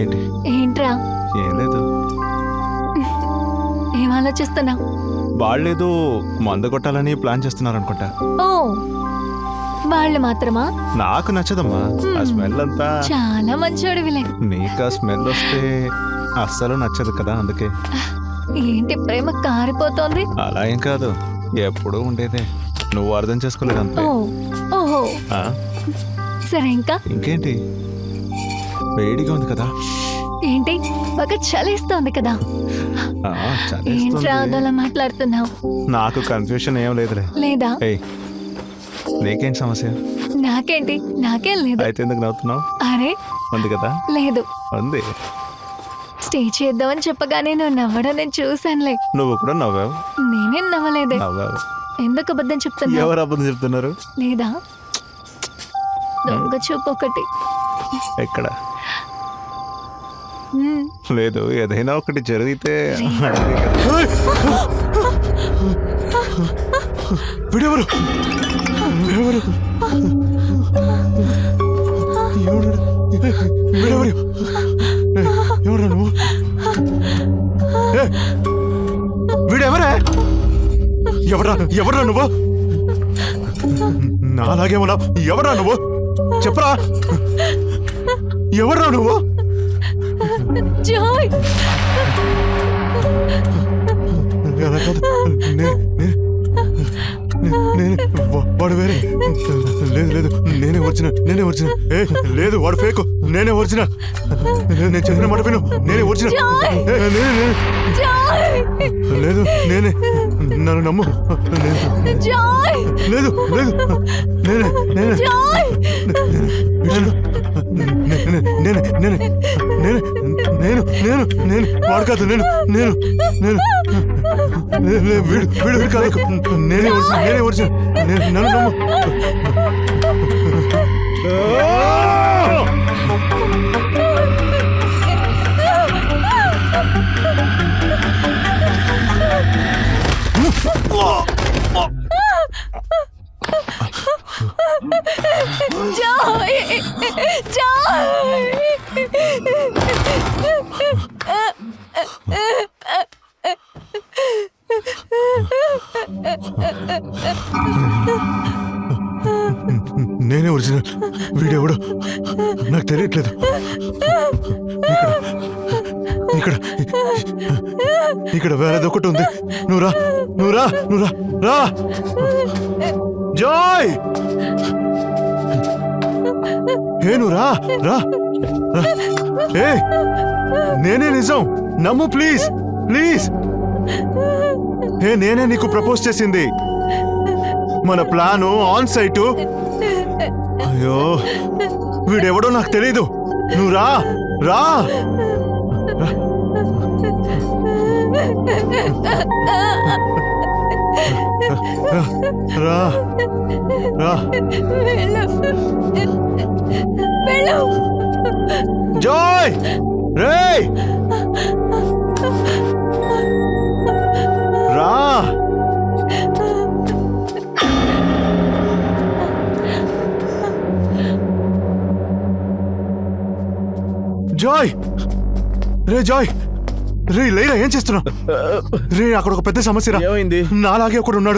ఏంటి? ఏంట్రా? ఏం లేదు. ఏం ఆలోచిస్తున్నా వాళ్ళేదో మంద కొట్టాలని ప్లాన్ చేస్తున్నారు అనుకుంటా ఓ వాళ్ళు మాత్రమా? నాకు నచ్చదమ్మా. ఆ స్మెల్ అంతా. చాలా మంచోడివిలే నీకు ఆ స్మెల్ వస్తే అస్సలు నచ్చదు కదా అందుకే. ఏంటి ప్రేమ కారిపోతోంది? అలా ఏం కాదు. ఎప్పుడూ ఉండేదే. నువ్వు అర్థం చేసుకోలేదు అంతే. ఓ ఓహో. ఆ? సరే ఇంకా? ఇంకేంటి? వేడిగా ఉంది కదా. ఏంటి? బాగా చలేస్తోంది కదా. ఆ, చలేస్తుంది. ఏంట్రా అదోలా మాట్లాడుతున్నావు? నాకు కన్ఫ్యూషన్ ఏం లేదులే. లేదా? ఏయ్ నీకేంటి సమస్య? నాకేంటి? నాకేం లేదు. అయితే ఎందుకు నవ్వుతున్నావు? అరే. ఉంది కదా? లేదు. ఉంది. స్టే చేద్దామని చెప్పగానే నువ్వు నవ్వడం నేను చూశానులే. నువ్వు కూడా నవ్వావు? నేనేం నవ్వలేదే. నవ్వావు. ఎందుకు అబద్ధం చెప్తున్నా? ఎవరు అబద్ధం చెప్తున్నారు? లేదా? దొంగ చూపు ఒకటి. ఎక్కడ? మ్మ్. లేదు ఏదైనా ఒకటి జరిగితే విడెవరు? విడెవరు? ఎవరు? విడెవరు? ఎవరు నువ్వు? వీడెవరే? ఎవరా ఎవరా నువ్వు? నాలాగే ఉన్నావు ఎవరా నువ్వు? చెప్పరా? ఎవరా నువ్వు? జాయ్! వాడు వేరే. లేదు లేదు. నేనే ఒరిజినల్. నేనే ఒరిజినల్. ఏ లేదు వాడు ఫేక్. నేనే ఒరిజినల్. నేను చెప్పిన మాట విను. నేనే జాయ్! లేదు నేనే. నన్ను నమ్ము. లేదు. లేదు నేను నేనే. వాడు కాదు నేను నేను నేను లే- లే, వీడు వీడు వీడు కాదు. నేనే ఒరిజినల్ నేనే ఒరిజినల్ నేను నన్ను నమ్ము. జాయ్ జాయ్ నాకు తెలియట్లేదు. ఇక్కడ ఇక్కడ వేరేదొకటి వేరేది ఒకటి ఉంది. నువ్వు రా నువ్వు రా నువ్వు రా రా. జాయ్! ఏ నువ్వు రా రా రా. ఏ నేనే నిజం. నమ్ము ప్లీజ్ ప్లీజ్. ఏ నేనే నీకు ప్రపోజ్ చేసింది. మన ప్లాను ఆన్ సైటు. అయ్యో. వీడెవడో నాకు తెలీదు. నువ్వు రా రా. రా జాయ్! రా జాయ్! రే జాయ్! రే లేరా ఏం చేస్తున్నావు? రే అక్కడ ఒక పెద్ద సమస్య రా ఏమైంది? నాలాగే ఒకడు ఉన్నాడు